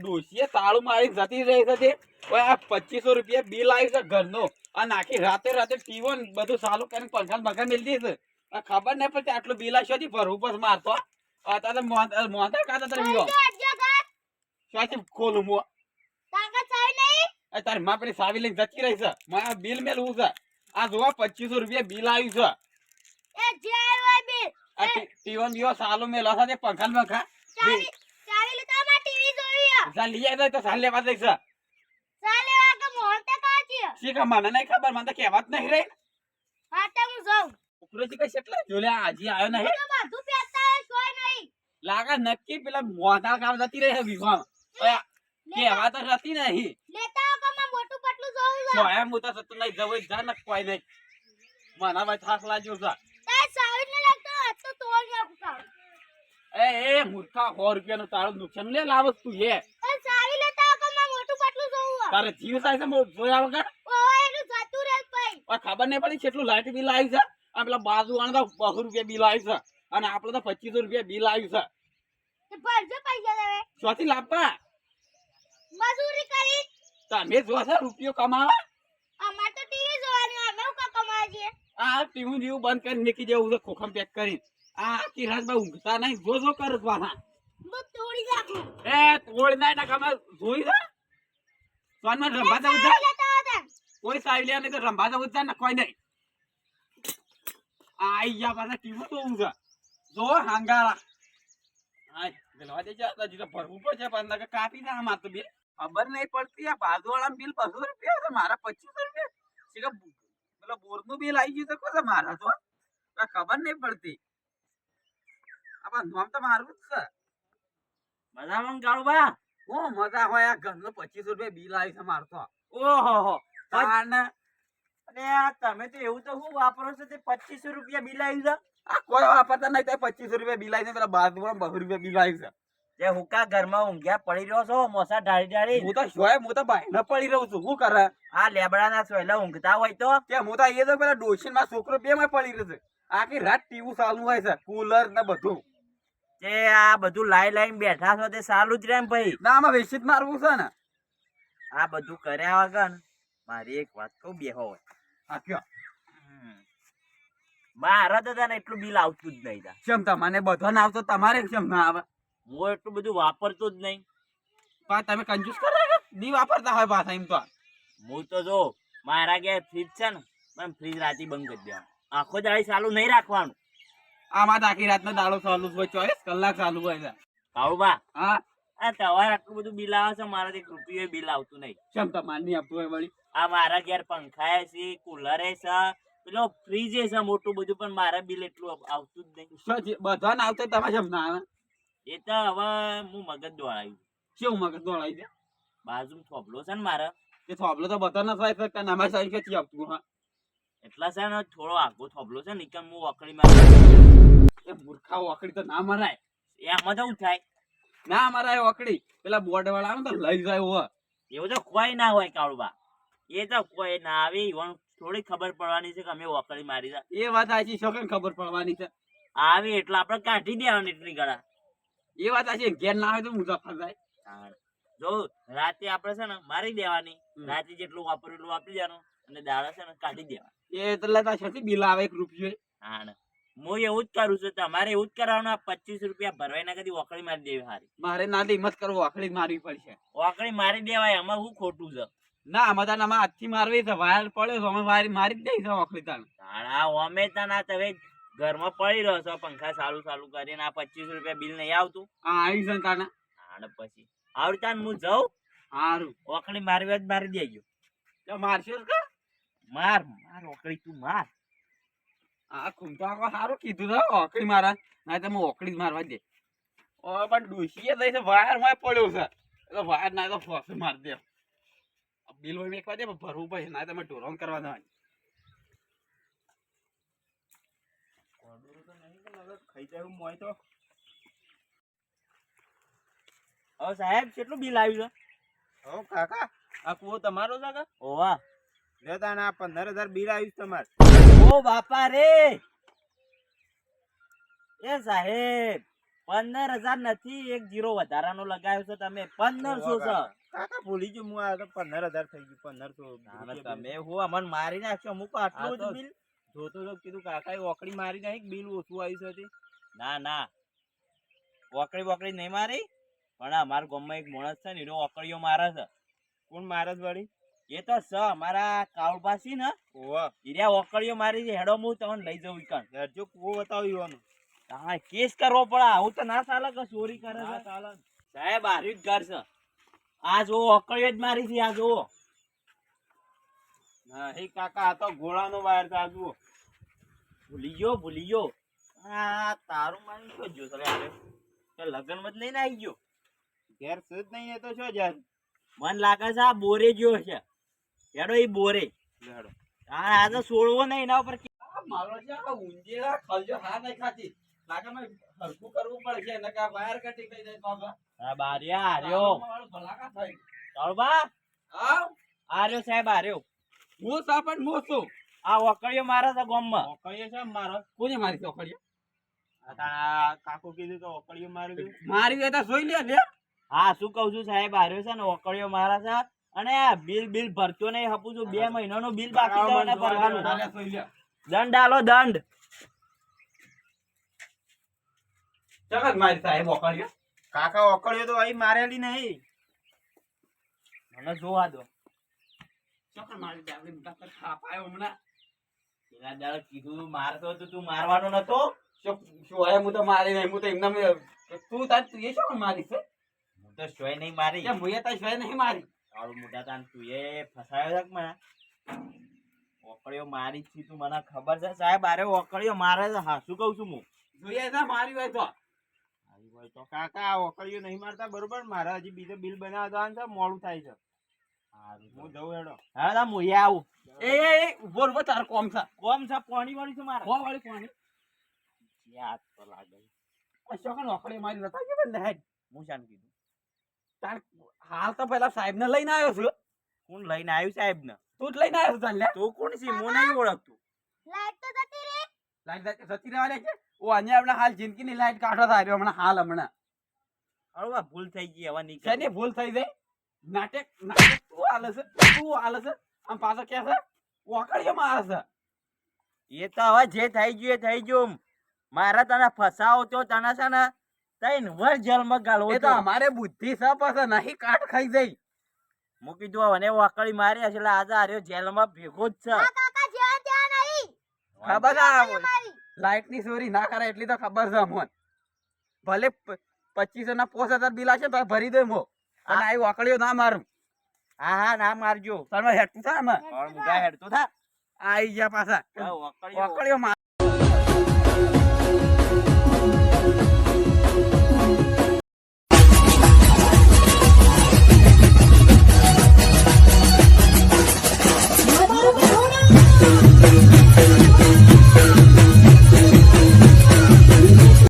ડોશીએ તાળું મારી જતી રહી છે. ઓય આ પચીસો રૂપિયા બિલ આવ્યું છે ઘરનું. અને આખી રાતે રાતે ટીવો બધું સારું કરીને પંખા પંખા મેલી છે. આ ખબર નહીં પડતી આટલું બિલ આવશે થી ભરવું પડશે મારતો અત્યારે મોંધા કાઢા તારે વિવો ક્યાંથી ખોલું મો. તારી માં પેલી સાવી લઈને જતી રહી છે. મારે બિલ મેલવું છે. આ જોવા પચીસો રૂપિયા બિલ આવ્યું છે. ટીવન બીવો સાલો મેલો છે પંખા. પંખા જા લઈ આવ્યો તો સાલ લેવા દઈશ શી ખબર? મને નહીં ખબર મને તો કહેવા જ નહીં રહી ઉપરોથી કઈ કેટલા જોલ્યા આજે આવ્યો નહીં. લાગે નક્કી પેલા મોટા કામ જતી રહી વિવાહ. કહેવા તો રહેતી નહીં. તો એમ હું તો સતું નહીં જવું જા ને કોઈ નહીં. મને ભાઈ થાક લાગ્યો છે. એ એ મૂર્ખા સો રૂપિયાનું તારું નુકસાન લે લાવ તું એ તારે જીવ થાય છે જોયા વગર? આ ખબર નહીં પડી કેટલું લાઈટ બિલ આવ્યું છે? આ પેલા બાજુ વાળા તો બસો રૂપિયા બિલ આવ્યું છે. અને આપડે તો પચીસો રૂપિયા બિલ આવ્યું છે. ચોથી લાવવા? મજૂરી કરી. તમે જો છો રૂપિયો કમાવા? અમાર તો ટીવી જોવાની અમે કા કમાવા છીએ આ ટીવી જેવું બંધ કરી નીકળી જવું છે ખોખમ પેક કરી આ કિરાજભાઈ ઊંઘતા નહીં જો જો કરે છે પાછા. તોડી નાખું. એ તોડી ના ના કમા જોઈ છે? સોનમાં રંભા જવું છે. કોઈ સાવી લે નહીં તો રંભા જવું છે ને કોઈ નહીં. આઈ ગયા પાછા ટીવું જોવું છે જો હાંગારા હાય પેલા દે જા હજી તો ભરવું પડશે પણ કાપી ના આમાં તો બે ખબર નહીં પડતી આ બાજુવાળા બિલ બસો રૂપિયા છે મારા પચીસો રૂપિયા. છે બોરનું બિલ આવી ગયું તો કોને મારા તો. ખબર નહીં પડતી. આપણા નામ તો મારું જ છે. મજામાં કાળુબા હું મજા હોય આ ઘરનો પચીસો રૂપિયા બિલ આવી છે મારતો ઓહો અને તમે તો એવું તો શું વાપરો છો? તે પચીસો રૂપિયા બિલ આવ્યું છે? આ કોઈ વાપરતા નહીં તો પચીસો રૂપિયા બિલ આવી છે પેલા બાથરૂમ બસો રૂપિયા બિલ આવી છે. તે હુકા ઘરમાં ઊંઘ્યા પડી રહ્યો છો મોસા ઢાળી ઢાળી? હું તો શોય હું તો ભાઈ ન પડી રહ્યો છું શું કરે? આ લેબડાના સોયલા ઊંઘતા હોય તો? કે હું તો એ તો પેલા ડોશીનમાં છોકરો બે માં પડી રહ્યો છે. આખી રાત ટીવું ચાલુ હોય છે કુલર ને બધું. તે આ બધું લાઈ લાઈન બેઠા છો તે સારું જ રેમ ભાઈ. ના આમાં વેચી મારવું છે ને. આ બધું કર્યા વગર મારી એક વાત કહું બેહો હોય. કયો. મારા તો તને એટલું બિલ આવતું જ નહીં. કેમ તમને બધો ના આવતો તમારે કેમ ના આવે. હું એટલું બધું વાપરતો જ નહીં. પણ તમે કંજૂસ કરો કે દી વાપરતા હોય પાછા એમ તો. હું તો જો મારા ઘેર ફ્રીજ છે ને પણ ફ્રીજ રાતે બંધ કરી દેવાનું. આખો દાડી ચાલુ નહીં રાખવાનું. આમાં આખી રાતનો દાડો ચાલુ હોય ચોવીસ કલાક ચાલુ હોય છે. કાળુબા હા? આ તમારે આટલું બધું બિલ આવે છે મારા એક રૂપિયો બિલ આવતું નહીં. કેમ તમારે નહીં આપતું હોય વળી? આ મારા ઘેર પંખા છે કુલર છે પેલો ફ્રીજ છે મોટું બધું પણ મારા બિલ એટલું આવતું જ નહીં. છે? બધા ના આવતા તમે કેમ ના આવે? એ તો હવે હું મગજ દોડાયું. કેવું મગજ દોડાવી દે બાજુ થોભલો છે ને મારા. તે થોભલો તો બધા ના થાય શકતા અમારી સાઈડ ક્યાંથી આપતું હા એટલા છે ને થોડો આગો થોભલો છે ને ઈકન હું વકડી મારું એ મૂર્ખા વકડી તો ના મરાય. એમાં શું થાય? ના મરાય વકડી પેલા બોર્ડ વાળા આવે તો લઈ જાય હો એવું તો કોઈ ના હોય કાળુબા. એ તો કોઈ ના આવે ઈવન થોડી ખબર પડવાની છે કે અમે વકડી મારી છે. એ વાત આછી શોખન ખબર પડવાની છે. આવે એટલે આપણે કાઢી દેવાની એટલી ગળા. એ વાત આછી ઘેર ના આવે તો મુસાફર જાય જો રાતે આપણે છે ને મારી દેવાની. રાતે જેટલું વાપરું એટલું વાપરી દેવાનું. અને દાડા છે ને કાઢી દેવા એ એટલે લેતા છે બિલ આવે એક રૂપિયો હા ને. હું એવું જ કરું છું તમારે એવું જ કરાવવાનું આ પચીસ રૂપિયા ભરવાય ના કદી વકડી મારી દેવી હારી. મારે ના દે હિંમત કરવો ઓકડી મારવી પડશે. વકડી મારી દેવાય આમાં હું ખોટું છે? ના અમે તને અમે હાથથી મારવી છે વાયર પડ્યો તો અમે વાયર મારી જ દઈ છે તાને તાણા ઓમે તના તમે ઘરમાં પડી રહ્યો છો પંખા સારું સારું કરીને આ પચીસ રૂપિયા બિલ નહીં આવતું. હા આવી છે તાને અને પછી. આવડતા હું જાઉં? સારું વકડી મારી જ મારી દેજો. તો મારશો માર માર ઓકડી તું માર. આ ખૂમતો આખો સારું કીધું તો ઓકડી મારા. ના તમે ઓકડી જ મારવા દે. ઓ પણ ડૂસીએ દઈ છે વાયરમાં પડ્યો છે. એટલે વાયર ના તો ફોસ માર દે. બિલ હોય મેકવા દે ભરવું પડશે ના તમે ઢોરણ કરવા દેવાની હવે સાહેબ કેટલું બિલ આવ્યું છે? હો કાકા આ કુવો તમારો છે કે? ઓવા. લે તાણે પંદર હજાર બિલ આવ્યું તમારે. ઓ બાપા રે! એ સાહેબ પંદર હજાર નથી એક જીરો વધારાનો લગાવ્યો છે તમે. પંદરસો છે. કાકા ભૂલી ગયો હું આ તો પંદર હજાર થઈ ગયું પંદરસો તમે હું અમને મારી નાખ્યો મૂકો આટલું જ બિલ. જોતો તો કીધું કાકાએ ઓકડી મારી નાખી બિલ ઓછું આવ્યું છે ના ના. ઓકડી બોકડી નહીં મારી પણ અમારા ગામમાં એક માણસ છે ને એનો ઓકડીઓ મારે છે. કોણ મારે છે વળી? એ તો સ મારા કાળબાસી ને ઓવા. ઈર્યા ઓકળીઓ મારી છે હેડો હું તમને લઈ જઉં ઈકણ. જો કુવો બતાવી એનો. હા કેસ કરવો પડે હું તો ના ચાલે કે ચોરી કરે છે? સાહેબ હાર્યું જ ઘર છે. આ જો ઓકળીઓ જ મારી છે આ જો હા એ કાકા આ તો ઘોડાનો વાયર છે આ જુઓ. ભૂલી ગયો ભૂલી ગયો આ તારું મારી શું જો સરે કે લગ્નમાં જ લઈને આવી ગયો? ઘેર સુધ નહીં એ તો શું જાર મન લાગે છે આ બોરે ગયો છે. હેડો એ બોરે. લેડો. આ આ તો છોડવો નહીં એના ઉપર મારો છે આ ખલજો હા નહીં ખાતી. લાગે મેં કરવું પડશે વાયર કટી જાય. બારિયા ભલાકા. તળબા આવ, સાહેબ હું છું. આ ઓકળીઓ મારે છે ગામમાં. ઓકળીઓ છે મારો. કોને મારી? આ કાકુ કીધું કે ઓકળીઓ મારી. મારી તો જોઈ લે લે હા શું કહું છું સાહેબ હાર્યો છે ને ઓકળીઓ મારે છે. અને આ બિલ બિલ ભરતો નહીં હપું છું બે મહિનાનો બિલ બાકી છે એને ભરવાનું. દંડ આલો દંડ. ચકત મારી સાહેબ ઓકળ્યો કાકા ઓકળ્યો તો અહીં મારેલી નહીં. મને જોવા દો. ચકત મારી ડાબલી મોટા પર ખાપાયો હમણાં. દાડે કીધું મારતો તો તું મારવાનો નતો. શું શું હોય હું તો મારી નહીં હું તો એમના તું તાર તું એ શું મારી છે? હું તો શોય નહીં મારી. હું એ તારી સિવાય નહીં મારી. તારું મોટા તાન તું એ ફસાયો છે મને ઓકળીઓ મારી છી તું મને ખબર છે સાહેબ અરે ઓકળીઓ મારે છે હા શું કહું છું હું? જોઈએ છે મારી હોય તો. મારી હોય તો કાકા ઓકળીઓ નહીં મારતા બરોબર? મારે હજી બીજો બિલ બનાવવા છે મોડું થાય છે. હું જઉં હેડો. હા તા આવું. એ એ ઊભો ઊભો તાર કોમ છે. કોમ છે પાણી વાળી છે મારે. વાળી કોની યાદ તો લાગે. અશોકન ઓકળી મારી નતા કે બંધ હેડ હું શાન કીધું? હાલ તો પેલા સાહેબ ને લઈને આવ્યો છું. કોણ લઈને આવ્યું સાહેબ ને તું જ લઈને આવ્યો છું તાન તું કોણ છે? હું નહીં ઓળખતું. લાઈટ તો જતી રહી. લાઈટ જતી રહેવા છે ઓ અહીંયા આપણે હાલ જિંદગીની લાઈટ કાઢો થાય હમણાં હાલ હમણાં. અરે ભૂલ થઈ ગઈ હવે શેની નીકળ ભૂલ થઈ જાય નાટક નાટક તું હાલે છે? તું હાલે છે? આમ પાછો કે છે? ઓકળીઓ મારે છે. એ તો હવે જે થઈ ગયું એ થઈ ગયું. મારા તને ફસાવો તો તને છે ને તૈન વર જેલમાં ગાળવો એ તો તો અમારે બુદ્ધિ છે પાછા નહીં કાટ ખાઈ જઈ. મૂકી કીધું અને વાકડી મારી છે એટલે આજે આર્યો જેલમાં ભેગો જ છે. આ કાકા જ્યાં ત્યાં નહીં. ખબર ના લાઈટની ચોરી ના કરે એટલી તો ખબર છે અમોન. ભલે પચીસો ના પોસ હજાર બિલ આવશે તો ભરી દે મો. અને આવી વાકડીઓ ના મારું. હા હા ના મારજો. તમે હેઠું થાય આમાં પણ મુગા હેડ તો થા આઈ ગયા પાછા. વાકડીઓ